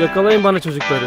Yakalayın bana çocukları.